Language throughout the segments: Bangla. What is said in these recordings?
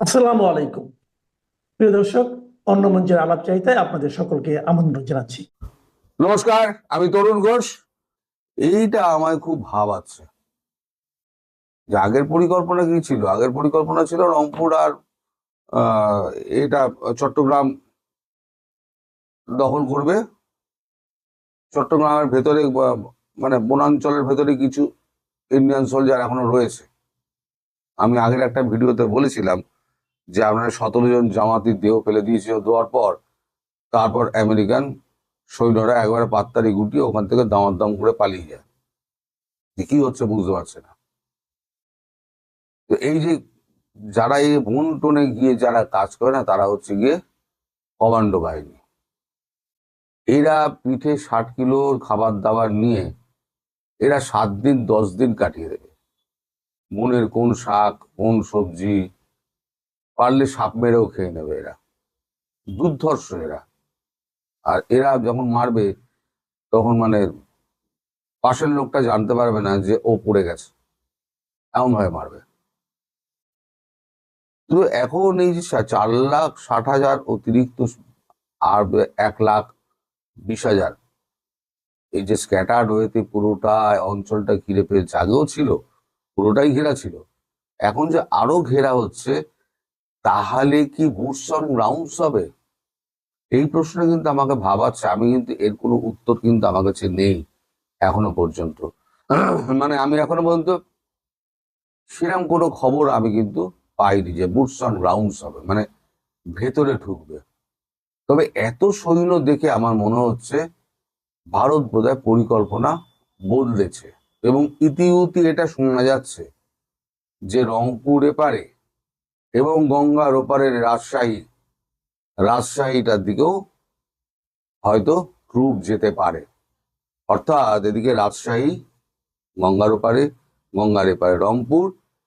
আসসালামু আলাইকুম। প্রিয় দর্শক, অন্য মঞ্চের আলাপ চাইতায় আপনাদের সকলকে আমন্ত্রণ জানাচ্ছি। নমস্কার, আমি তরুণ ঘোষ। এইটা আমায় খুব ভাবাচ্ছে যে আগের পরিকল্পনা কি ছিল? আগের পরিকল্পনা ছিল রংপুর আর এটা চট্টগ্রাম দখল করবে। চট্টগ্রামের ভেতরে মানে বনাঞ্চলের ভেতরে কিছু ইন্ডিয়ান সোলজার এখনও রয়েছে। আমি আগের একটা ভিডিওতে বলেছিলাম যে আপনার সতেরো জন জামাতি দেহ ফেলে দিয়েছিল দেওয়ার পর, তারপর আমেরিকান সৈন্যরা একবারে পাত্তারি গুটিয়ে ওখান থেকে দাম করে পালিয়ে যায়। যে কি হচ্ছে বুঝতে পারছে না। তো এই যে যারা এই বন টনে গিয়ে যারা কাজ করে না, তারা হচ্ছে গিয়ে কমান্ডো বাহিনী। এরা পিঠে ষাট কিলোর খাবার দাবার নিয়ে এরা সাত দিন, দশ দিন কাটিয়ে দেবে। বনের কোন শাক, কোন সবজি পারলে সাপ মেরেও খেয়ে নেবে এরা। দুর্ধর্ষ এরা। আর এরা যখন মারবে, তখন মানে পাশের লোকটা জানতে পারবে না যে ও পড়ে গেছে। এমন ভাবে মারবে। তো এখন এই যে চার লাখ ষাট হাজার অতিরিক্ত আর এক লাখ বিশ হাজার, এই যে স্ক্যাটার্ড হয়েতে পুরোটা অঞ্চলটা ঘিরে পেয়ে জাগেও ছিল, পুরোটাই ঘেরা ছিল। এখন যে আরও ঘেরা হচ্ছে তাহলে কি বুটস অন হবে? এই প্রশ্ন কিন্তু আমাকে ভাবাচ্ছে, আমি কিন্তু এর কোনো উত্তর কিন্তু আমার কাছে নেই এখনও পর্যন্ত। মানে আমি এখনও পর্যন্ত সেরকম কোনো খবর আমি কিন্তু পাইনি যে বুটস অন হবে মানে ভেতরে ঢুকবে। তবে এত সৈন্য দেখে আমার মনে হচ্ছে ভারত বোধহয় পরিকল্পনা বদলেছে এবং ইতিউতি এটা শোনা যাচ্ছে যে রংপুর এপারে এবং গঙ্গার ওপারের রাজশাহী, রাজশাহীটার দিকেও হয়তো ট্রুপ যেতে পারে। অর্থাৎ এদিকে রাজশাহী, গঙ্গার ওপারে, গঙ্গার এপারে রংপুর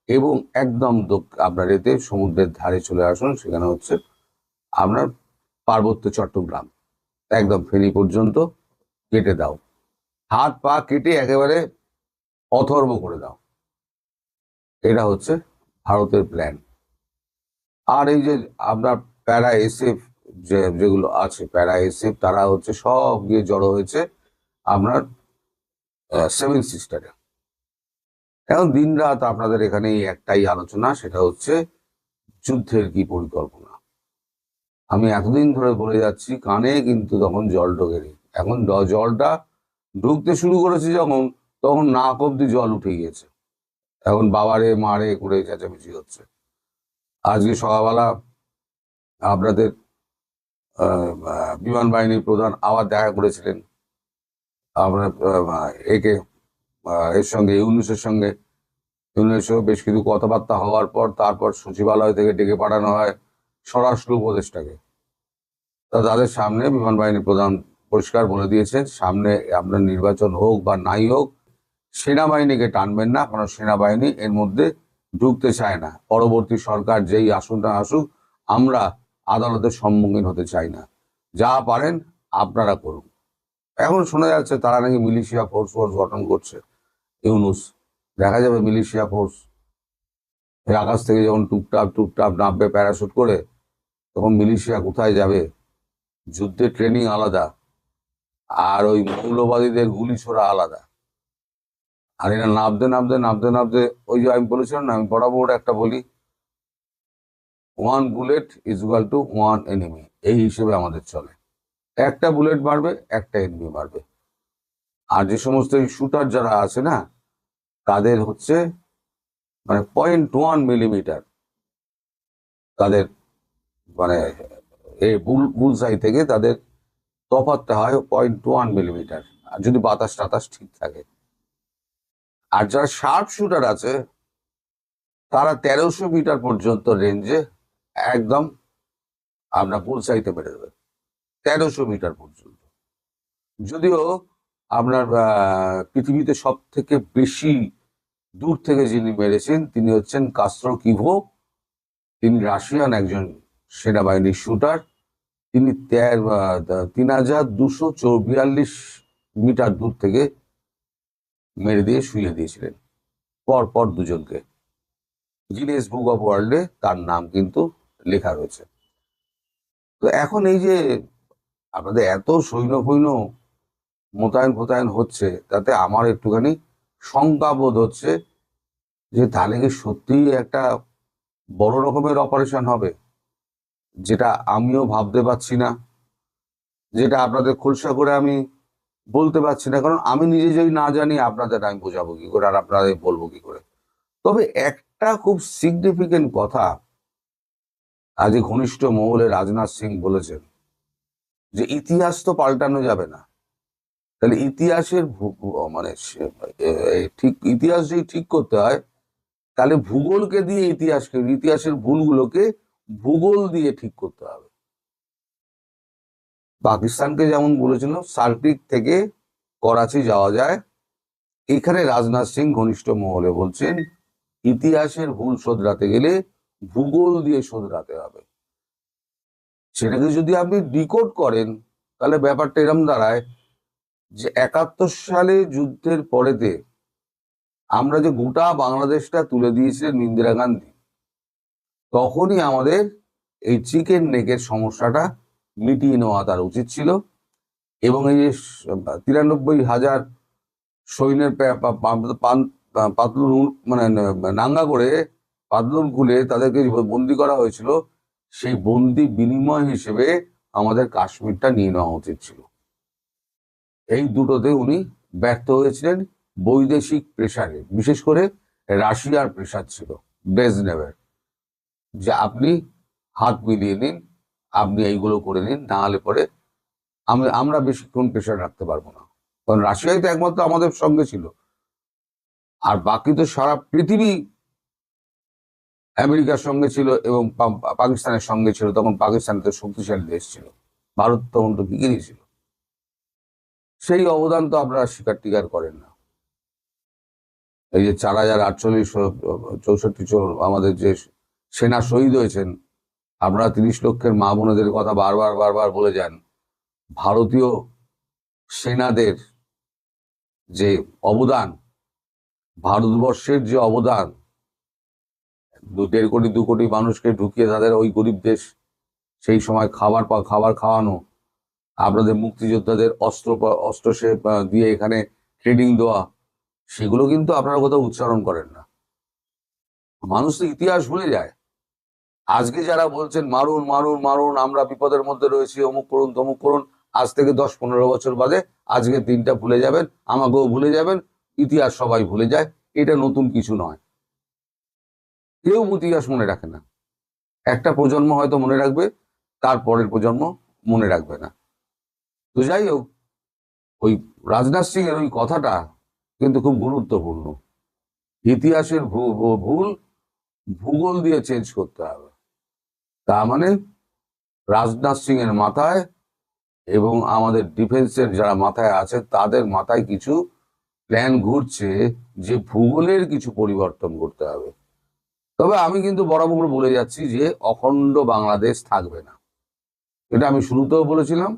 এবং একদম আপনার এতে সমুদ্রের ধারে চলে আসুন, সেখানে হচ্ছে আপনার পার্বত্য চট্টগ্রাম। একদম ফেনী পর্যন্ত কেটে দাও। হাত পা কেটে একেবারে অথর্ব করে দাও। এটা হচ্ছে ভারতের প্ল্যান আর এই যে আপনার প্যারা এসএফ যে, যেগুলো আছে, প্যারা এসএফ, তারা হচ্ছে সব গিয়ে জড়ো হয়েছে আপনার সেভেন সিস্টারে এখন দিন রাত আপনাদের এখানে একটাই আলোচনা, সেটা হচ্ছে যুদ্ধের কি পরিকল্পনা। আমি এতদিন ধরে বলে যাচ্ছি, কানে কিন্তু তখন জল ঢোকেনি। এখন জলটা ঢুকতে শুরু করেছে যখন, তখন নাক অব্দি জল উঠে গিয়েছে। এখন বাবারে, মারে করে চেঁচামেচি হচ্ছে। আজকে সকালবেলা আপনাদের বিমান বাহিনীর প্রধান আবার দেখা করেছিলেন। আপনার একে এর সঙ্গে, ইউনুসের সঙ্গে। ইউনুসের বেশ কিছু কথাবার্তা হওয়ার পর তারপর সচিবালয় থেকে ডেকে পাঠানো হয় স্বরাষ্ট্র উপদেষ্টাকে। তা তাদের সামনে বিমান বাহিনীর প্রধান পরিষ্কার বলে দিয়েছেন, সামনে আপনার নির্বাচন হোক বা নাই হোক, সেনাবাহিনীকে টানবেন না, কারণ সেনাবাহিনী এর মধ্যে ঢুকতে চায় না। পরবর্তী সরকার যেই আসুক না আসুক, আমরা আদালতের সম্মুখীন হতে চাই না। যা পারেন, আপনারা করুন। এখন শোনা যাচ্ছে তারা নাকি মিলিশিয়া ফোর্স ফোর্স গঠন করছে। ইউনুস, দেখা যাবে মিলিশিয়া ফোর্স আকাশ থেকে যখন টুকটাপ টুকটাপ নামবে প্যারাশুট করে, তখন মিলিশিয়া কোথায় যাবে? যুদ্ধের ট্রেনিং আলাদা। আর ওই মৌলবাদীদের গুলি ছোড়া আলাদা। আর এরা নামতে নামতে নামতে নামতে ওই যে আমি বলেছিলাম না, আমি বরাবর একটা বলি one bullet is equal to one enemy এই হিসেবে আমাদের চলে। একটা বুলেট মারবে একটা এনিমি মারবে আর যে সমস্ত শুটার যারা আছে না, তাদের হচ্ছে মানে পয়েন্ট ওয়ান মিলিমিটার তাদের মানে এই বুল সাই থেকে তাদের তফাতটা হয় পয়েন্ট ওয়ান মিলিমিটার আর যদি বাতাস টাতাস ঠিক থাকে। আর যারা শার্প শুটার আছে, তারা তেরোশো মিটার পর্যন্ত রেঞ্জে একদম আপনার পৌঁছাইতে পেরে দেবে। তেরোশো মিটার পর্যন্ত। যদিও আপনার পৃথিবীতে সব থেকে বেশি দূর থেকে যিনি মেরেছেন, তিনি হচ্ছেন কাস্ত্র কিভো। তিনি রাশিয়ান একজন সেনাবাহিনীর শুটার তিনি তিন হাজার দুশো মিটার দূর থেকে মেরে দিয়ে শুয়ে দিয়েছিলেন। পর পর দুজনকে। গিনেস বুক অফ ওয়ার্ল্ডে তার নাম কিন্তু লেখা রয়েছে। তো এখন এই যে আপনাদের এত সৈন্য ফৈন্য মোতায়েন ফোতায়েন হচ্ছে, তাতে আমার একটুখানি শঙ্কা বোধ হচ্ছে যে তাহলে কি সত্যিই একটা বড় রকমের অপারেশন হবে, যেটা আমিও ভাবতে পারছি না, যেটা আপনাদের খোলসা করে আমি বলতে পারছি না, কারণ আমি নিজে যদি না জানি আপনাদের আমি বোঝাবো কি করে, আর আপনাদের বলব কি করে। তবে একটা খুব সিগনিফিকেন্ট কথা আজ ঘনিষ্ঠ মহলে রাজনাথ সিং বলেছেন যে, ইতিহাস তো পাল্টানো যাবে না। তাহলে ইতিহাসের মানে ঠিক, ইতিহাস যদি ঠিক করতে হয়, তাহলে ভূগোলকে দিয়ে ইতিহাসকে, ইতিহাসের ভুলগুলোকে ভূগোল দিয়ে ঠিক করতে হবে। পাকিস্তানকে যেমন বলেছিল, সার্কিট থেকে করাচি যাওয়া যায়। এখানে রাজনাথ সিং ঘনিষ্ঠ মহলে বলছেন, ইতিহাসের ভুল শোধরাতে গেলে ভূগোল দিয়ে শোধরাতে হবে। সেটাকে যদি আপনি ডিকোড করেন, তাহলে ব্যাপারটা এরম দাঁড়ায় যে একাত্তর সালে যুদ্ধের পরেতে আমরা যে গোটা বাংলাদেশটা তুলে দিয়েছিলেন ইন্দিরা গান্ধী, তখনই আমাদের এই চিকেন নেকের সমস্যাটা মিটিয়ে নেওয়া তার উচিত ছিল। এবং এই যে তিরানব্বই হাজার সৈন্যের পাতলুন মানে নাঙ্গা করে পাতলুন খুলে তাদেরকে বন্দি করা হয়েছিল, সেই বন্দি বিনিময় হিসেবে আমাদের কাশ্মীরটা নিয়ে নেওয়া উচিত ছিল। এই দুটোতে উনি ব্যর্থ হয়েছিলেন। বৈদেশিক প্রেসারে, বিশেষ করে রাশিয়ার প্রেসার ছিল, ব্রেজনেভের। যে আপনি হাত মিলিয়ে নিন আপনি এইগুলো করে নিন, না হলে পরে আমি আমরা বেশিক্ষণ প্রেশার রাখতে পারব না। কারণ রাশিয়াই তো একমাত্র আমাদের সঙ্গে ছিল। আর বাকি তো সারা পৃথিবী আমেরিকার সঙ্গে ছিল এবং পাকিস্তানের সঙ্গে ছিল, তখন পাকিস্তান তো শক্তিশালী দেশ ছিল। ভারত তখন তো বিগিরি ছিল। সেই অবদান তো আপনারা স্বীকার টিকার করেন না। এই যে চার হাজার আটচল্লিশ, চৌষট্টি আমাদের যে সেনা শহীদ হয়েছেন আপনারা তিরিশ লক্ষের মা বোনেদের কথা বারবার বারবার বলে যান। ভারতীয় সেনাদের যে অবদান, ভারতবর্ষের যে অবদান, দু, দেড় কোটি, দু কোটি মানুষকে ঢুকিয়ে তাদের ওই গরিব দেশ, সেই সময় খাবার পা- খাবার খাওয়ানো, আপনাদের মুক্তিযোদ্ধাদের অস্ত্র অস্ত্র দিয়ে এখানে ট্রেনিং দেওয়া, সেগুলো কিন্তু আপনারা কোথাও উচ্চারণ করেন না। মানুষ তো ইতিহাস ভুলে যায়। আজকে যারা বলছেন, মারুন মারুন মারুন, আমরা বিপদের মধ্যে রয়েছি, অমুক করুন, তমুক করুন, আজ থেকে দশ পনেরো বছর বাদে আজকের দিনটা ভুলে যাবেন, আমাকেও ভুলে যাবেন, ইতিহাস সবাই ভুলে যায়, এটা নতুন কিছু নয়। কেউ ইতিহাস মনে রাখে না। একটা প্রজন্ম হয়তো মনে রাখবে, তার পরের প্রজন্ম মনে রাখবে না। তো যাই হোক, ওই রাজনাথ সিং এর ওই কথাটা কিন্তু খুব গুরুত্বপূর্ণ। ইতিহাসের ভুল, ভূগোল দিয়ে চেঞ্জ করতে হবে। তার মানে রাজনাথ সিং এর মাথায় এবং আমাদের ডিফেন্সের যারা মাথায় আছে, তাদের মাথায় কিছু প্ল্যান ঘুরছে যে ভূগোলের কিছু পরিবর্তন করতে হবে। তবে আমি কিন্তু বরাবর বলে যাচ্ছি যে অখণ্ড বাংলাদেশ থাকবে না। এটা আমি শুরুতেও বলেছিলাম,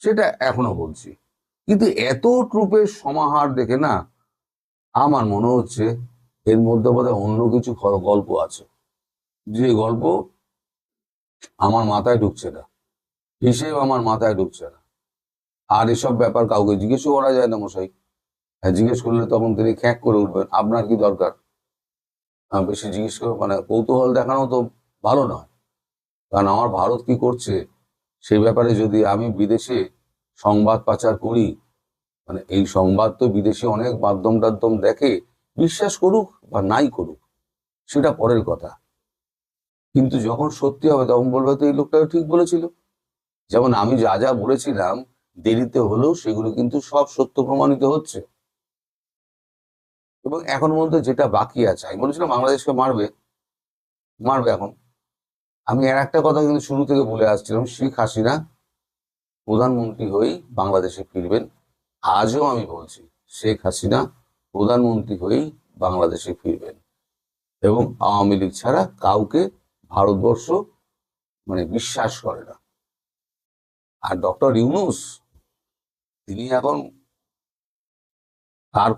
সেটা এখনও বলছি। কিন্তু এত ট্রুপের সমাহার দেখে না আমার মনে হচ্ছে এর মধ্যে বোধহয় অন্য কিছু গল্প আছে। যে গল্প আমার মাথায় ঢুকছে না। হিসেব আমার মাথায় ঢুকছে না। আর এসব ব্যাপার কাউকে জিজ্ঞেসও করা যায় না মশাই। হ্যাঁ জিজ্ঞেস করলে তখন তিনি খ্যাঁক করে উঠবেন। আপনার কি দরকার? বেশি জিজ্ঞেস করে মানে কৌতূহল দেখানো তো ভালো নয়। কারণ আমার ভারত কি করছে সেই ব্যাপারে যদি আমি বিদেশে সংবাদ পাচার করি মানে এই সংবাদ তো বিদেশে অনেক মাধ্যম টাধ্যম দেখে, বিশ্বাস করুক বা নাই করুক, সেটা পরের কথা। কিন্তু যখন সত্যি হবে, তখন বলবে তো এই লোকটা ঠিক বলেছিল। যেমন আমি যা যা বলেছিলাম, দেরিতে হলেও সেগুলো কিন্তু সব সত্য প্রমাণিত হচ্ছে। এবং এখন মধ্যে যেটা বাকি আছে, আমি বলেছিলাম বাংলাদেশকে মারবে মারবে এখন। আমি আর একটা কথা কিন্তু শুরু থেকে বলে আসছিলাম, শেখ হাসিনা প্রধানমন্ত্রী হয়েই বাংলাদেশে ফিরবেন, আজও আমি বলছি, শেখ হাসিনা প্রধানমন্ত্রী হয়েই বাংলাদেশে ফিরবেন। এবং আওয়ামী লীগ ছাড়া কাউকে ভারতবর্ষ মানে বিশ্বাস করে না। আর ডক্টর ইউনুস, তিনি এখন তার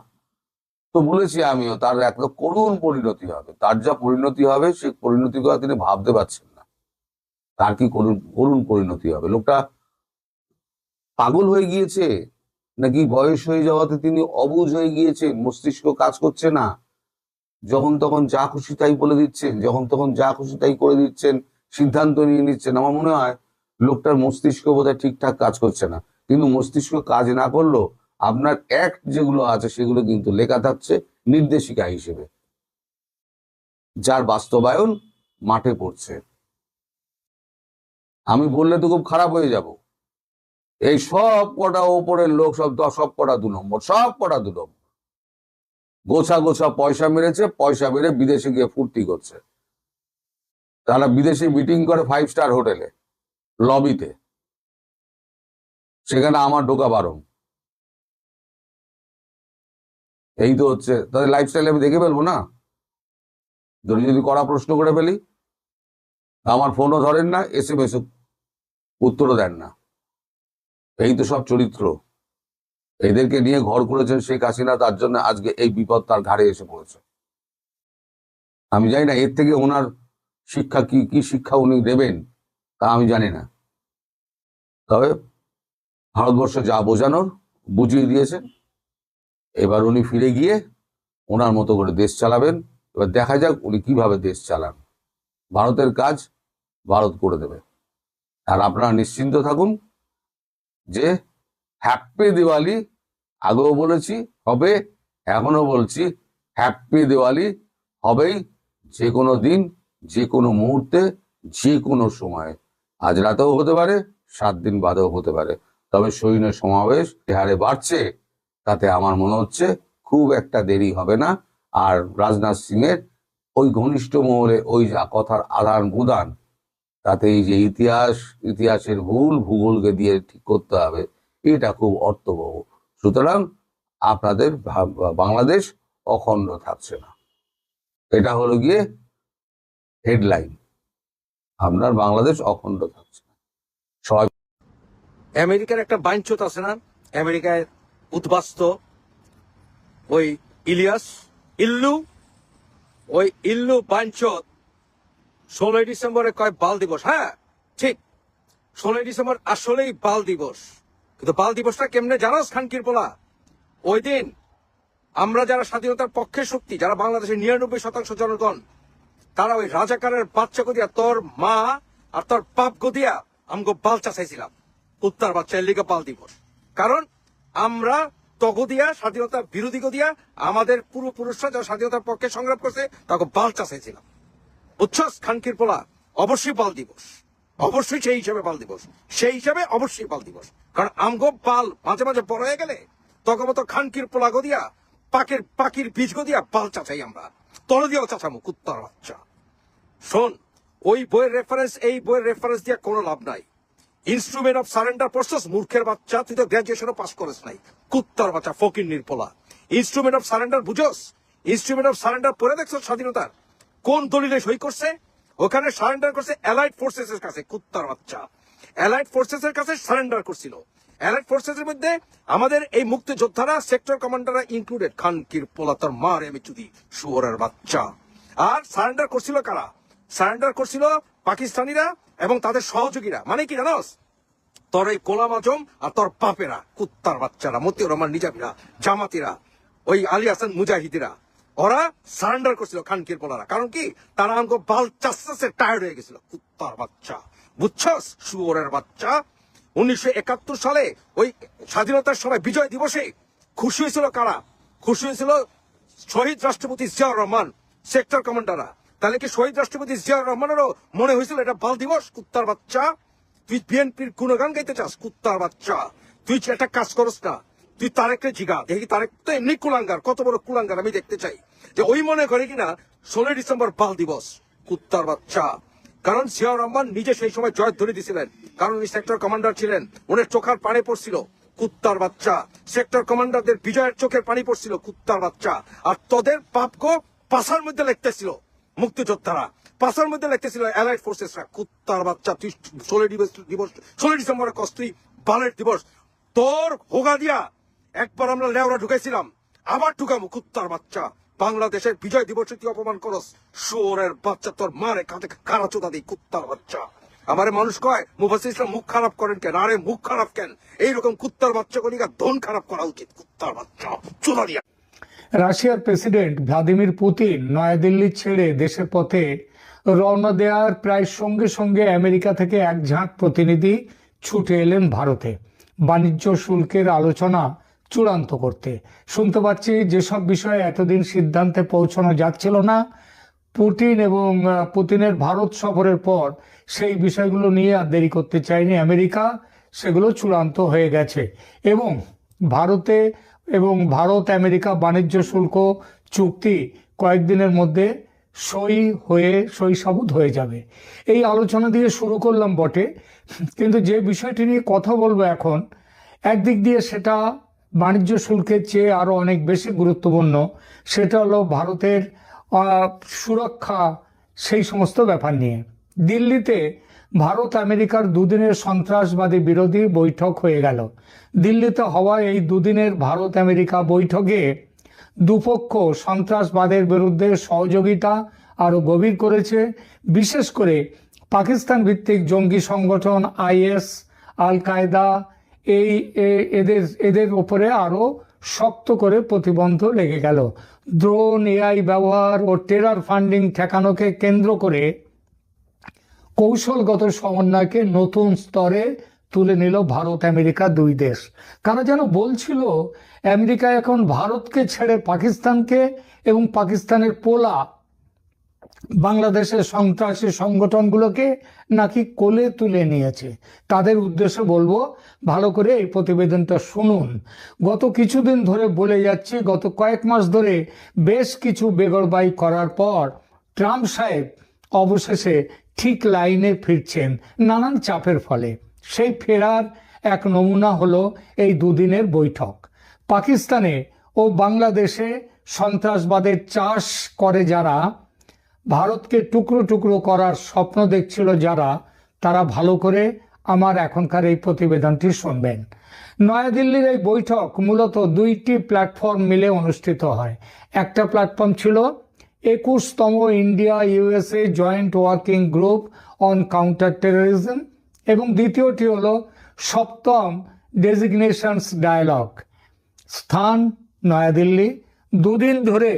তো বলেছি আমিও, তার একটা করুণ পরিণতি হবে, তার যা পরিণতি হবে সে পরিণতির কথা তিনি ভাবতে পারছেন না। তার কি করুণ করুণ পরিণতি হবে? লোকটা পাগল হয়ে গিয়েছে? নাকি বয়স হয়ে যাওয়াতে তিনি অবুঝ হয়ে গিয়েছেন মস্তিষ্ক কাজ করছে না? যখন তখন যা খুশি তাই বলে দিচ্ছেন, যখন তখন যা খুশি তাই করে দিচ্ছেন, সিদ্ধান্ত নিয়ে নিচ্ছেন। আমার মনে হয় লোকটার মস্তিষ্ক বোধহয় ঠিকঠাক কাজ করছে না। কিন্তু মস্তিষ্ক কাজ না করলেও আপনার অ্যাক্ট যেগুলো আছে সেগুলো কিন্তু লেখা থাকছে নির্দেশিকা হিসেবে। যার বাস্তবায়ন মাঠে পড়ছে। আমি বললে তো খুব খারাপ হয়ে যাব। এই সব কটা ওপরের লোক সব সব কটা দু নম্বর, সব কটা দু নম্বর। গোছা গোছা পয়সা মেরেছে, পয়সা মেরে বিদেশে গিয়ে ফুর্তি করছে। তারা বিদেশে মিটিং করে ফাইভ স্টার হোটেলে লবিতে সেখানে আমার ঢোকা বারণ। এই তো হচ্ছে, তাদের লাইফস্টাইল আমি দেখে ফেলব না? যদি যদি কড়া প্রশ্ন করে ফেলি, আমার ফোনও ধরেন না এস এম এস উত্তরও দেন না। এই তো সব চরিত্র। এদেরকে নিয়ে ঘর করেছেন শেখ হাসিনা, তার জন্য আজকে এই বিপদ তার ঘাড়ে এসে পড়েছে। আমি জানি না, এর থেকে ওনার শিক্ষা কি কি শিক্ষা উনি দেবেন, তা আমি জানি না। তবে ভারতবর্ষ যা বোঝানোর, বুঝিয়ে দিয়েছেন। এবার উনি ফিরে গিয়ে ওনার মতো করে দেশ চালাবেন। এবার দেখা যাক উনি কীভাবে দেশ চালান। ভারতের কাজ ভারত করে দেবে। আর আপনারা নিশ্চিন্ত থাকুন যে হ্যাপি দিওয়ালি আগেও বলেছি, হবে এখনও বলছি হ্যাপি দিওয়ালি হবেই, যে কোনো দিন, যে কোনো মুহূর্তে, যে কোনো সময়ে। আজ রাতেও হতে পারে, সাত দিন বাদেও হতে পারে। তবে সৈন্য সমাবেশ হারে বাড়ছে, তাতে আমার মনে হচ্ছে খুব একটা দেরি হবে না। আর রাজনাথ সিং এর ওই ঘনিষ্ঠ মহলে ওই যা কথার আদান প্রদান তাতে এই যে ইতিহাস, ইতিহাসের ভুল ভূগোলকে দিয়ে ঠিক করতে হবে। এটা খুব অর্থবহ। সুতরাং আপনাদের বাংলাদেশ অখণ্ড থাকছে না। এটা হলো গিয়ে হেডলাইন আপনার বাংলাদেশ অখণ্ড থাকছে না। সবাই আমেরিকার একটা বাঞ্চত আছে না? আমেরিকায় উদ্বাস্ত ওই ইলিয়াস, ইল্লু, ওই ইল্লু বাঞ্চত ষোলোই ডিসেম্বরে কয় বাল দিবস হ্যাঁ? ঠিক, ষোলোই ডিসেম্বর আসলেই বাল দিবস। কিন্তু বাল দিবসটা কেমনে জানোস খানকির পোলা? ওই দিন আমরা যারা স্বাধীনতার পক্ষে শক্তি, যারা বাংলাদেশের নিরানব্বই শতাংশ জনগণ, তারা ওই রাজাকারের বাচ্চা গদিয়া, তোর মা আর তোর পাপ গদিয়া আমগো বাল চাচাইছিলাম। উত্তর বাচ্চা লিগা পাল দিবস। কারণ আমরা তগদিয়া স্বাধীনতা বিরোধী গদিয়া, আমাদের পূর্বপুরুষরা যারা স্বাধীনতার পক্ষে সংগ্রাম করছে তাকে বাল চাচাইছিলাম। বুঝছস খানকির পোলা? অবশ্যই বাল দিবস। অবশ্যই সেই হিসাবে বাল দিবস। সেই হিসাবে অবশ্যই বাল দিবস। কারণ আমগো পাল মাঝে মাঝে বড় হয়ে গেলে তখন মতো খানকির পোলা গদিয়া পাকের পাখির বীজ গদিয়া পাল চাচাই আমরা। তলে দিয়েও চাচামু কুত্তার বাচ্চা শোন, ওই বইয়ের রেফারেন্স এই বইয়ের রেফারেন্স দিয়ে কোনো লাভ নাই। ইনস্ট্রুমেন্ট অফ সারেন্ডার পড়ছস মূর্খের বাচ্চা, তুই তো গ্রাজুয়েশনও পাস করিস নাই। কুত্তার বাচ্চা ফকির নির্পলা ইনস্ট্রুমেন্ট অফ সারেন্ডার বুঝোস? ইনস্ট্রুমেন্ট অফ সারেন্ডার পড়ে দেখছ স্বাধীনতার? কোন দলিলে সই করছে? ওখানে সারেন্ডার করছে অ্যালাইড ফোর্সেস এর কাছে, কুত্তার বাচ্চা। অ্যালাইড ফোর্সেস এর কাছে সারেন্ডার করছিল। অ্যালাইড ফোর্সেস এর মধ্যে আমাদের এই মুক্তিযোদ্ধারা সেক্টর কমান্ডাররা ইনক্লুডেড খানকির পোলা তোর মার আমি চুদি শুয়োরের বাচ্চা। আর সারেন্ডার করছিল কারা? সারেন্ডার করছিল পাকিস্তানিরা এবং তাদের সহযোগীরা। মানে কি জানোস? তোর এই কোলাম আজম আর তোর বাপেরা, কুত্তার বাচ্চারা, মতিউর রহমান নিজামিরা, জামাতিরা, ওই আলী হাসান মুজাহিদিরা। ওরা সারেন্ডার করছিল খানকির পোলারা। কারণ কি? তারা আমাকে বাল চাষে টায়ার্ড হয়ে গেছিল। কুত্তার বাচ্চা। বুঝছস? শুয়োরের বাচ্চা। উনিশশো একাত্তর সালে ওই স্বাধীনতার সময় বিজয় দিবসে খুশি হয়েছিল কারা? খুশি হয়েছিল শহীদ রাষ্ট্রপতি জিয়াউর রহমান সেক্টর কমান্ডাররা তাহলে কি শহীদ রাষ্ট্রপতি জিয়াউর রহমানেরও মনে হয়েছিল এটা বাল দিবস? কুত্তার বাচ্চা। তুই বিএনপির গুণগান গাইতে চাস? কুত্তার বাচ্চা। তুই একটা কাজ করস না। তুই তারেককে জিগা। দেখি তারেক তো এমনি কুলাঙ্গার। কত বড় কুলাঙ্গার আমি দেখতে চাই। যে ওই মনে করে কিনা, ষোলোই ডিসেম্বর বাল দিবস, কুত্তার বাচ্চা। কারণ জিয়াউর রহমান নিজে সেই সময় জয় ধরে দিছিলেন। কারণ উনি সেক্টর কমান্ডার ছিলেন ওনার চোখার পানি পড়ছিল, কুত্তার বাচ্চা। সেক্টর কমান্ডারদের বিজয়ের চোখের পানি পড়ছিল, কুত্তার বাচ্চা। আর তোদের পাপকো পাশার মধ্যে লিখতেছিল মুক্তিযোদ্ধারা। পাশার মধ্যে লিখতেছিল অ্যালাইড ফোর্সেসরা কুত্তার বাচ্চা তুই ষোলো দিবস দিবস ষোলো ডিসেম্বরের কষ্ট তুই বালের দিবস। তোর হোগা দিয়া, একবার আমরা লেওরা ঢুকাইছিলাম, আবার ঢুকামু কুত্তার বাচ্চা। বাংলাদেশের বিজয় দিবসে তুই অপমান করস? শুয়োরের বাচ্চা তোর মারে কাঁধে কারা চোদা দিই কুত্তার বাচ্চা। আমারে মানুষ কয় মুফাসির ইসলাম মুখ খারাপ করেন কেন? আরে মুখ খারাপ কেন? এইরকম কুত্তার বাচ্চা কলিকা ধন খারাপ করা উচিত, কুত্তার বাচ্চা। চোদা দিয়া। রাশিয়ার প্রেসিডেন্ট ভ্লাদিমির পুতিন নয়াদিল্লি ছেড়ে দেশের পথে রওনা দেওয়ার প্রায় সঙ্গে সঙ্গে আমেরিকা থেকে এক ঝাঁক প্রতিনিধি ছুটে এলেন ভারতে। বাণিজ্য শুল্কের আলোচনা চূড়ান্ত করতে। শুনতে পাচ্ছি যেসব বিষয়ে এতদিন সিদ্ধান্তে পৌঁছানো যাচ্ছিল না, পুতিন এবং পুতিনের ভারত সফরের পর সেই বিষয়গুলো নিয়ে আর দেরি করতে চায়নি আমেরিকা, সেগুলো চূড়ান্ত হয়ে গেছে। এবং ভারতে এবং ভারত আমেরিকা বাণিজ্য শুল্ক চুক্তি কয়েকদিনের মধ্যে সই হয়ে, সই সাবুত হয়ে যাবে। এই আলোচনা দিয়ে শুরু করলাম বটে। কিন্তু যে বিষয়টি নিয়ে কথা বলব এখন, একদিক দিয়ে সেটা বাণিজ্য শুল্কের চেয়ে আরও অনেক বেশি গুরুত্বপূর্ণ। সেটা হলো ভারতের সুরক্ষা, সেই সমস্ত ব্যাপার নিয়ে। দিল্লিতে ভারত আমেরিকার দুদিনের সন্ত্রাসবাদী বিরোধী বৈঠক হয়ে গেল। দিল্লিতে হওয়া এই দুদিনের ভারত আমেরিকা বৈঠকে দুপক্ষ সন্ত্রাসবাদের বিরুদ্ধে সহযোগিতা আরও গভীর করেছে। বিশেষ করে পাকিস্তান ভিত্তিক জঙ্গি সংগঠন আইএস আল কায়দা এই এদের এদের ওপরে আরও শক্ত করে প্রতিবন্ধ লেগে গেল। ড্রোন এআই ব্যবহার ও টেরার ফান্ডিং ঠেকানোকে কেন্দ্র করে কৌশলগত সমন্বয়কে নতুন স্তরে তুলে নিল ভারত, আমেরিকা দুই দেশ। কারা যেন বলছিল, আমেরিকা এখন ভারতকে ছেড়ে পাকিস্তানকে এবং পাকিস্তানের পোলা বাংলাদেশের সন্ত্রাসী সংগঠনগুলোকে নাকি কোলে তুলে নিয়েছে? তাদের উদ্দেশ্যে বলব, ভালো করে এই প্রতিবেদনটা শুনুন। গত কিছুদিন ধরে বলে যাচ্ছি, গত কয়েক মাস ধরে বেশ কিছু বেগরবাই করার পর ট্রাম্প সাহেব অবশেষে ঠিক লাইনে ফিরছেন, নানান চাপের ফলে। সেই ফেরার এক নমুনা হলো এই দুদিনের বৈঠক। পাকিস্তানে ও বাংলাদেশে সন্ত্রাসবাদের চাষ করে যারা ভারতকে টুকরো টুকরো করার স্বপ্ন দেখছিল যারা, তারা ভালো করে আমার এখনকার এই প্রতিবেদনটি শুনবেন। নয়াদিল্লির এই বৈঠক মূলত দুইটি প্ল্যাটফর্ম মিলে অনুষ্ঠিত হয়। একটা প্ল্যাটফর্ম ছিল একুশতম India USA joint working group on counter terrorism এবং দ্বিতীয়টি হল সপ্তম ডেজিগনেশনস ডায়ালগ। স্থান নয়াদিল্লি। দুদিন ধরে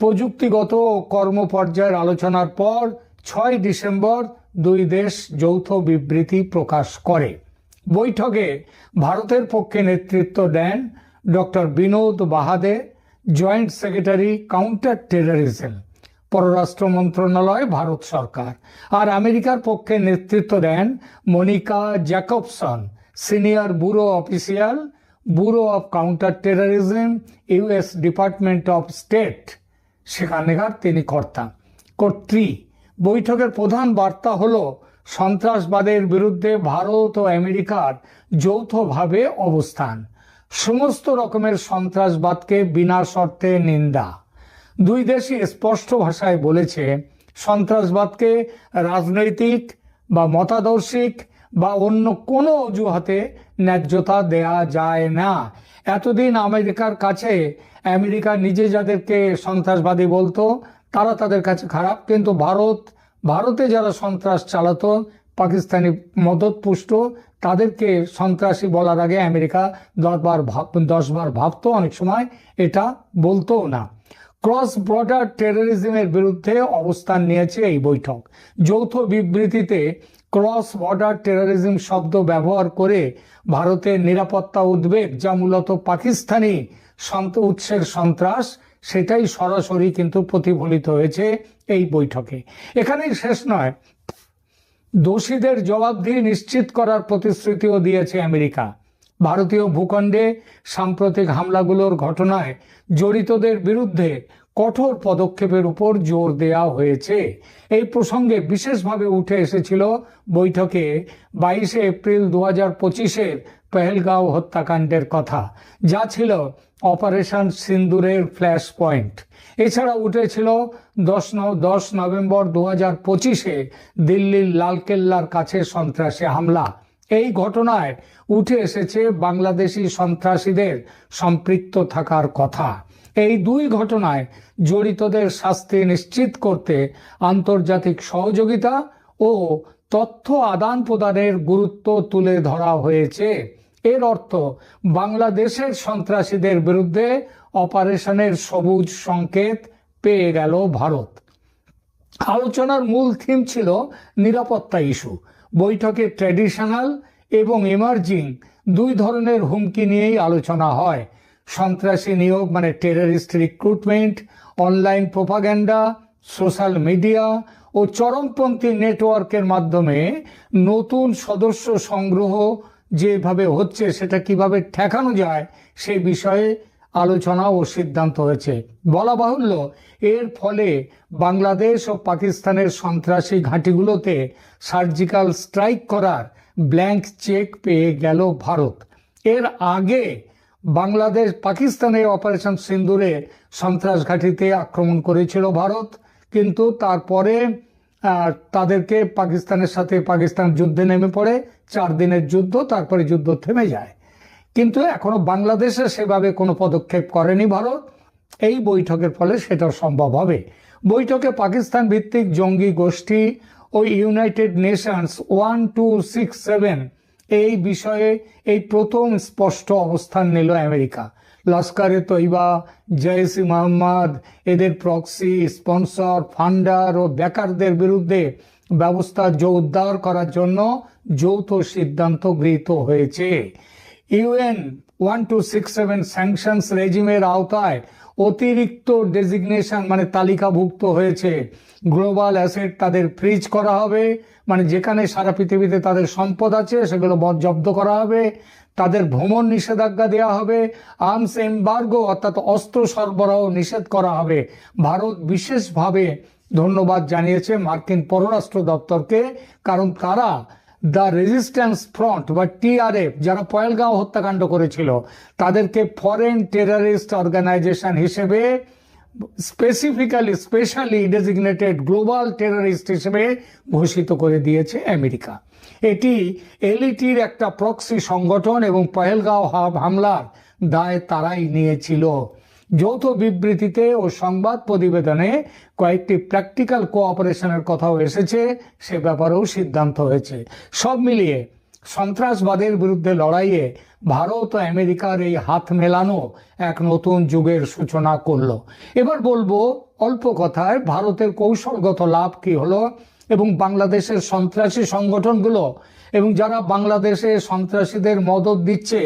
প্রযুক্তিগত কর্মপর্যায়ের আলোচনার পর ছয় ডিসেম্বর দুই দেশ যৌথ বিবৃতি প্রকাশ করে। বৈঠকে ভারতের পক্ষে নেতৃত্ব দেন doctor Vinod Bahade, joint secretary counter terrorism, পররাষ্ট্র মন্ত্রণালয়, ভারত সরকার। আর আমেরিকার পক্ষে নেতৃত্ব দেন Monica Jacobson, senior bureau official, bureau of counter terrorism US department of state. সেখানকার তিনি কর্তা। কর্ত্রী। বৈঠকের প্রধান বার্তা হল, সন্ত্রাসবাদের বিরুদ্ধে ভারত ও আমেরিকার যৌথভাবে অবস্থান। সমস্ত রকমের সন্ত্রাসবাদকে বিনা শর্তে নিন্দা। দুই দেশই স্পষ্ট ভাষায় বলেছে, সন্ত্রাসবাদকে রাজনৈতিক বা মতাদর্শিক বা অন্য কোনো অজুহাতে ন্যায্যতা দেয়া যায় না। এতদিন আমেরিকার কাছে আমেরিকা নিজে যাদেরকে সন্ত্রাসবাদী বলতো, তারা তাদের কাছে খারাপ। কিন্তু ভারত, ভারতে যারা সন্ত্রাস চালাতো, পাকিস্তানি মদত পুষ্ট, তাদেরকে সন্ত্রাসী বলার আগে আমেরিকা দশবার ভাব, দশবার ভাবতো, অনেক সময় এটা বলতো না। ক্রস বর্ডার টেরোরিজমের বিরুদ্ধে অবস্থান নিয়েছে এই বৈঠক। যৌথ বিবৃতিতে ক্রস বর্ডার টেরোরিজম শব্দ ব্যবহার করে ভারতের নিরাপত্তা উদ্বেগ, যা মূলত পাকিস্তানি উৎসের সন্ত্রাস, সেটাই সরাসরি কিন্তু প্রতিফলিত হয়েছে এই বৈঠকে। এখানেই শেষ নয়। দোষীদের জবাবদিহি নিশ্চিত করার প্রতিশ্রুতিও দিয়েছে আমেরিকা। ভারতীয় ভূখণ্ডে সাম্প্রতিক হামলাগুলোর ঘটনায় জড়িতদের বিরুদ্ধে কঠোর পদক্ষেপের উপর জোর দেওয়া হয়েছে। এই প্রসঙ্গে বিশেষভাবে উঠে এসেছিল বৈঠকে বাইশে এপ্রিল দু হাজার পঁচিশের পেহেলগাঁও হত্যাকাণ্ডের কথা, যা ছিল অপারেশন সিন্দুরের ফ্ল্যাশ পয়েন্ট। এছাড়া উঠেছিল দশ দশ নভেম্বর দু হাজার পঁচিশে দিল্লির লালকেল্লার কাছে সন্ত্রাসী হামলা। এই ঘটনায় উঠে এসেছে বাংলাদেশি সন্ত্রাসীদের সম্পৃক্ত থাকার কথা। এই দুই ঘটনায় জড়িতদের শাস্তি নিশ্চিত করতে আন্তর্জাতিক সহযোগিতা ও তথ্য আদান প্রদানের গুরুত্ব তুলে ধরা হয়েছে। এর অর্থ, বাংলাদেশের সন্ত্রাসীদের বিরুদ্ধে অপারেশনের সবুজ সংকেত পেয়ে গেল ভারত। আলোচনার মূল থিম ছিল নিরাপত্তা ইস্যু। বৈঠকে ট্র্যাডিশনাল এবং এমার্জিং দুই ধরনের হুমকি নিয়েই আলোচনা হয়। সন্ত্রাসী নিয়োগ মানে terrorist recruitment online propaganda social media ও চরমপন্থী নেটওয়ার্কের মাধ্যমে নতুন সদস্য সংগ্রহ যেভাবে হচ্ছে সেটা কীভাবে ঠেকানো যায় সেই বিষয়ে আলোচনা ও সিদ্ধান্ত হয়েছে। বলা বাহুল্য, এর ফলে বাংলাদেশ ও পাকিস্তানের সন্ত্রাসী ঘাঁটিগুলোতে সার্জিক্যাল স্ট্রাইক করার ব্ল্যাঙ্ক চেক পেয়ে গেল ভারত। এর আগে বাংলাদেশ পাকিস্তানের অপারেশন সিন্দুরে সন্ত্রাস ঘাঁটিতে আক্রমণ করেছিল ভারত, কিন্তু তারপরে তাদেরকে পাকিস্তানের সাথে পাকিস্তান যুদ্ধে নেমে পড়ে। চার দিনের যুদ্ধ, তারপরে যুদ্ধ থেমে যায়। কিন্তু এখনও বাংলাদেশে সেভাবে কোনো পদক্ষেপ করেনি ভারত। এই বৈঠকের ফলে সেটা সম্ভব হবে। বৈঠকে পাকিস্তান ভিত্তিক জঙ্গি গোষ্ঠী ও United Nations one, two, six, seven এই বিষয়ে এই প্রথম স্পষ্ট অবস্থান নিল আমেরিকা। লস্করে তৈবা জয়সি মোহাম্মদ, এদের প্রক্সি, স্পন্সর, ফান্ডার ও বেকারদের বিরুদ্ধে ব্যবস্থা জোরদার করার জন্য যৌথ সিদ্ধান্ত গৃহীত হয়েছে। UN one two six seven sanctions রেজিমের আওতায় অতিরিক্ত ডেজিগনেশন মানে তালিকাভুক্ত হয়েছে। গ্লোবাল অ্যাসেট তাদের ফ্রিজ করা হবে। মানে যেখানে সারা পৃথিবীতে তাদের সম্পদ আছে, সেগুলো জব্দ করা হবে। তাদের ভ্রমণ নিষেধাজ্ঞা দেওয়া হবে। আর্মস এম্বার্গো অর্থাৎ অস্ত্র সরবরাহ নিষেধ করা হবে। ভারত বিশেষভাবে ধন্যবাদ জানিয়েছে মার্কিন পররাষ্ট্র দপ্তরকে। কারণ তারা দ্য রেজিস্ট্যান্স ফ্রন্ট বা টিআরএফ যারা পয়েলগাঁও হত্যাকাণ্ড করেছিল, তাদেরকে ফরেন টেরারিস্ট অর্গানাইজেশন হিসেবে specifically specially designated global terrorist হিসেবে ঘোষিত করে দিয়েছে আমেরিকা। এটি এলইটির একটা প্রক্সি সংগঠন এবং পহেলগাঁও হামলার দায় তারাই নিয়েছিল। যৌথ বিবৃতিতে ও সংবাদ প্রতিবেদনে কয়েকটি প্র্যাকটিক্যাল কোঅপারেশনের কথাও এসেছে। সে ব্যাপারেও সিদ্ধান্ত হয়েছে। সব মিলিয়ে সন্ত্রাসবাদের বিরুদ্ধে লড়াইয়ে ভারত ও আমেরিকার এই হাত মেলানো এক নতুন যুগের সূচনা করল। এবার বলব অল্প কথায় ভারতের কৌশলগত লাভ কি হলো এবং বাংলাদেশের সন্ত্রাসী সংগঠনগুলো এবং যারা বাংলাদেশে সন্ত্রাসীদের মদত দিচ্ছে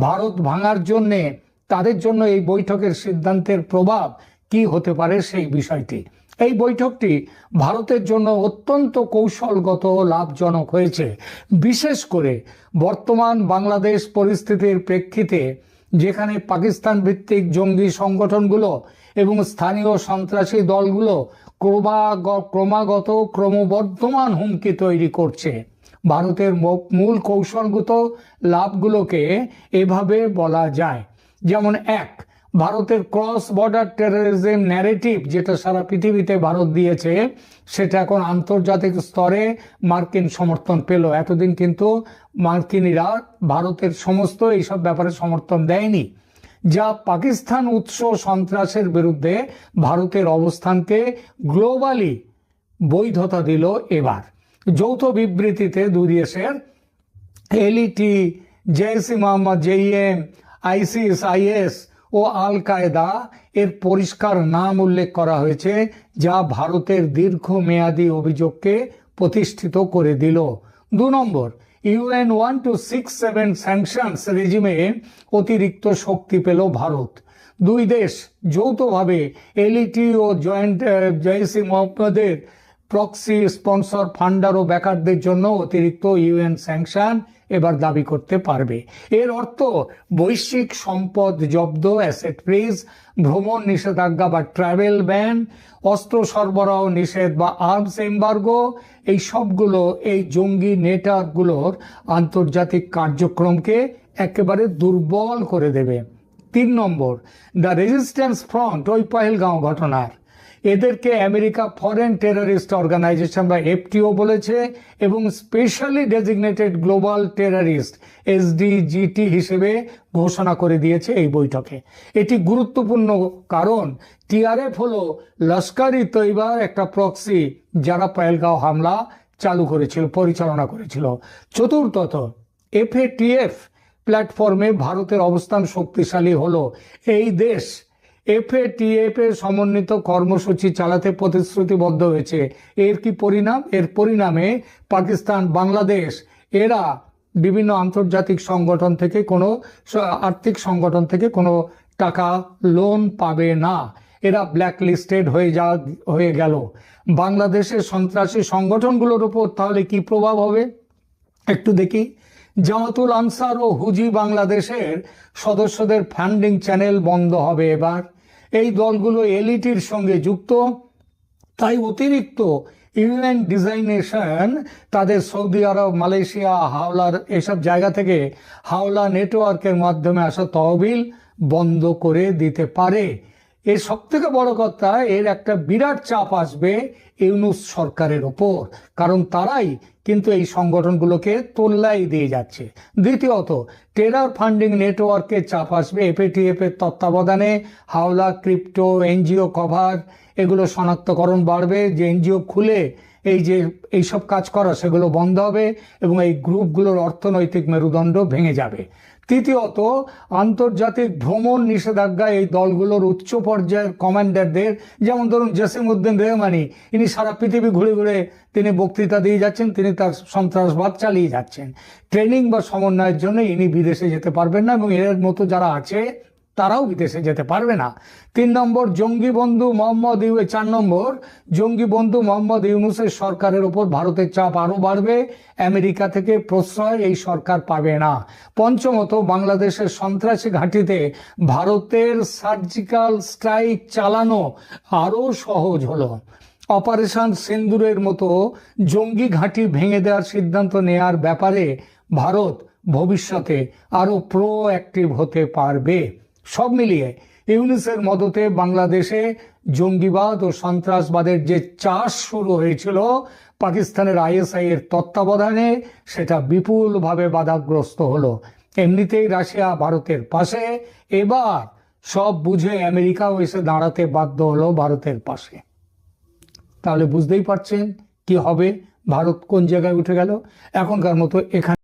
ভারত ভাঙার জন্যে তাদের জন্য এই বৈঠকের সিদ্ধান্তের প্রভাব কি হতে পারে সেই বিষয়টি। এই বৈঠকটি ভারতের জন্য অত্যন্ত কৌশলগত লাভজনক হয়েছে। বিশেষ করে বর্তমান বাংলাদেশ পরিস্থিতির প্রেক্ষিতে, যেখানে পাকিস্তান ভিত্তিক জঙ্গি সংগঠনগুলো এবং স্থানীয় সন্ত্রাসী দলগুলো ক্রমাগ- ক্রমাগত ক্রমবর্ধমান হুমকি তৈরি করছে। ভারতের মূল কৌশলগত লাভগুলোকে এভাবে বলা যায়। যেমন এক, ভারতের ক্রস বর্ডার টেরোরিজম ন্যারেটিভ যেটা সারা পৃথিবীতে ভারত দিয়েছে, সেটা এখন আন্তর্জাতিক স্তরে মার্কিন সমর্থন পেল। এতদিন কিন্তু মার্কিনীরা ভারতের সমস্ত এইসব ব্যাপারে সমর্থন দেয়নি। যা পাকিস্তান উৎস সন্ত্রাসের বিরুদ্ধে ভারতের অবস্থানকে গ্লোবালি বৈধতা দিল এবার। যৌথ বিবৃতিতে দুই দেশের এলইটি জেসি মোহাম্মদ জেইএম আইসিস, আইএস ও আল কায়দা এর পরিষ্কার নাম উল্লেখ করা হয়েছে, যা ভারতের দীর্ঘমেয়াদী অভিযোগকে প্রতিষ্ঠিত করে দিল। দু নম্বর, UN one two six seven sanctions রেজিমে অতিরিক্ত শক্তি পেল ভারত। দুই দেশ যৌথভাবে এলইটি ও জয়েন্ট জয়সি মোহাম্মদের প্রক্সি স্পন্সর ফান্ডার ও ব্যাকারদের জন্য অতিরিক্ত ইউএন স্যাংশন এবার দাবি করতে পারবে। এর অর্থ বৈশ্বিক সম্পদ জব্দ অ্যাসেট ফ্রিজ ভ্রমণ নিষেধাজ্ঞা বা ট্রাভেল ব্যান অস্ত্র সরবরাহ নিষেধ বা আর্মস এম্বার্গো এই সবগুলো এই জঙ্গি নেটওয়ার্কগুলোর আন্তর্জাতিক কার্যক্রমকে একেবারে দুর্বল করে দেবে। তিন নম্বর দ্য রেজিস্ট্যান্স ফ্রন্ট ওই পহেলগাঁও ঘটনার। এদেরকে আমেরিকা ফরেন টেরারিস্ট অর্গানাইজেশন বা এফটিও বলেছে এবং specially designated global terrorist SDGT হিসেবে ঘোষণা করে দিয়েছে এই বৈঠকে। এটি গুরুত্বপূর্ণ কারণ টিআরএফ হলো লস্কর তৈবার একটা প্রক্সি যারা পয়েলগাঁও হামলা চালু করেছিল, পরিচালনা করেছিল। চতুর্থত এফএটিএফ প্ল্যাটফর্মে ভারতের অবস্থান শক্তিশালী হলো। এই দেশ এফএটিএফ এর সমন্বিত কর্মসূচি চালাতে প্রতিশ্রুতিবদ্ধ হয়েছে। এর কি পরিণাম? এর পরিণামে পাকিস্তান, বাংলাদেশ, এরা বিভিন্ন আন্তর্জাতিক সংগঠন থেকে কোনো আর্থিক সংগঠন থেকে কোনো টাকা লোন পাবে না। এরা ব্ল্যাক লিস্টেড হয়ে যা, হয়ে গেল। বাংলাদেশের সন্ত্রাসী সংগঠনগুলোর উপর তাহলে কি প্রভাব হবে? একটু দেখি। জামাতুল আনসার ও হুজি বাংলাদেশের সদস্যদের ফান্ডিং চ্যানেল বন্ধ হবে এবার। এই দলগুলো এলইটির সঙ্গে যুক্ত। তাই অতিরিক্ত ইউএন ডিজাইনেশন, তাদের সৌদি আরব, মালয়েশিয়া, হাওলার এসব জায়গা থেকে হাওলা নেটওয়ার্কের মাধ্যমে আসা তহবিল বন্ধ করে দিতে পারে। এর সব থেকে বড় কথা, এর একটা বিরাট চাপ আসবে ইউনুস সরকারের ওপর। কারণ তারাই কিন্তু এই সংগঠনগুলোকে তোল্লাই দিয়ে যাচ্ছে। দ্বিতীয়ত, টেরার ফান্ডিং নেটওয়ার্কের চাপ আসবে এফএটিএফ এর তত্ত্বাবধানে। হাওলা, ক্রিপ্টো, এনজিও কভার এগুলো শনাক্তকরণ বাড়বে। যে এনজিও খুলে এই যে এইসব কাজ করা, সেগুলো বন্ধ হবে এবং এই গ্রুপগুলোর অর্থনৈতিক মেরুদণ্ড ভেঙে যাবে। তৃতীয়ত, আন্তর্জাতিক ভ্রমণ নিষেধাজ্ঞা এই দলগুলোর উচ্চ পর্যায়ের কমান্ডারদের, যেমন ধরুন জসিম উদ্দিন রেহমানি, ইনি সারা পৃথিবী ঘুরে ঘুরে তিনি বক্তৃতা দিয়ে যাচ্ছেন, তিনি তার সন্ত্রাসবাদ চালিয়ে যাচ্ছেন। ট্রেনিং বা সমন্বয়ের জন্য ইনি বিদেশে যেতে পারবেন না এবং এর মতো যারা আছে তারাও বিদেশে যেতে পারবে না। তিন নম্বর, জঙ্গি বন্ধু মোহাম্মদ ইউ চার নম্বর, জঙ্গি বন্ধু মোহাম্মদ ইউনুসের সরকারের উপর ভারতের চাপ আরও বাড়বে। আমেরিকা থেকে প্রশ্রয় এই সরকার পাবে না। পঞ্চমত, বাংলাদেশের সন্ত্রাসী ঘাঁটিতে ভারতের সার্জিক্যাল স্ট্রাইক চালানো আরও সহজ হলো। অপারেশন সিন্দুরের মতো জঙ্গি ঘাঁটি ভেঙে দেওয়ার সিদ্ধান্ত নেয়ার ব্যাপারে ভারত ভবিষ্যতে আরও প্রো অ্যাক্টিভ হতে পারবে। সব মিলিয়ে ইউনিসের মদতে বাংলাদেশে জঙ্গিবাদ ও সন্ত্রাসবাদের যে চাষ শুরু হয়েছিল, পাকিস্তানের আইএসআই এর তত্ত্বাবধানে সেটা বিপুলভাবে বাধাগ্রস্ত হলো। এমনিতেই রাশিয়া ভারতের পাশে। এবার সব বুঝে আমেরিকাও এসে দাঁড়াতে বাধ্য হলো ভারতের পাশে। তাহলে বুঝতেই পারছেন কি হবে? ভারত কোন জায়গায় উঠে গেল? এখনকার মতো এখানে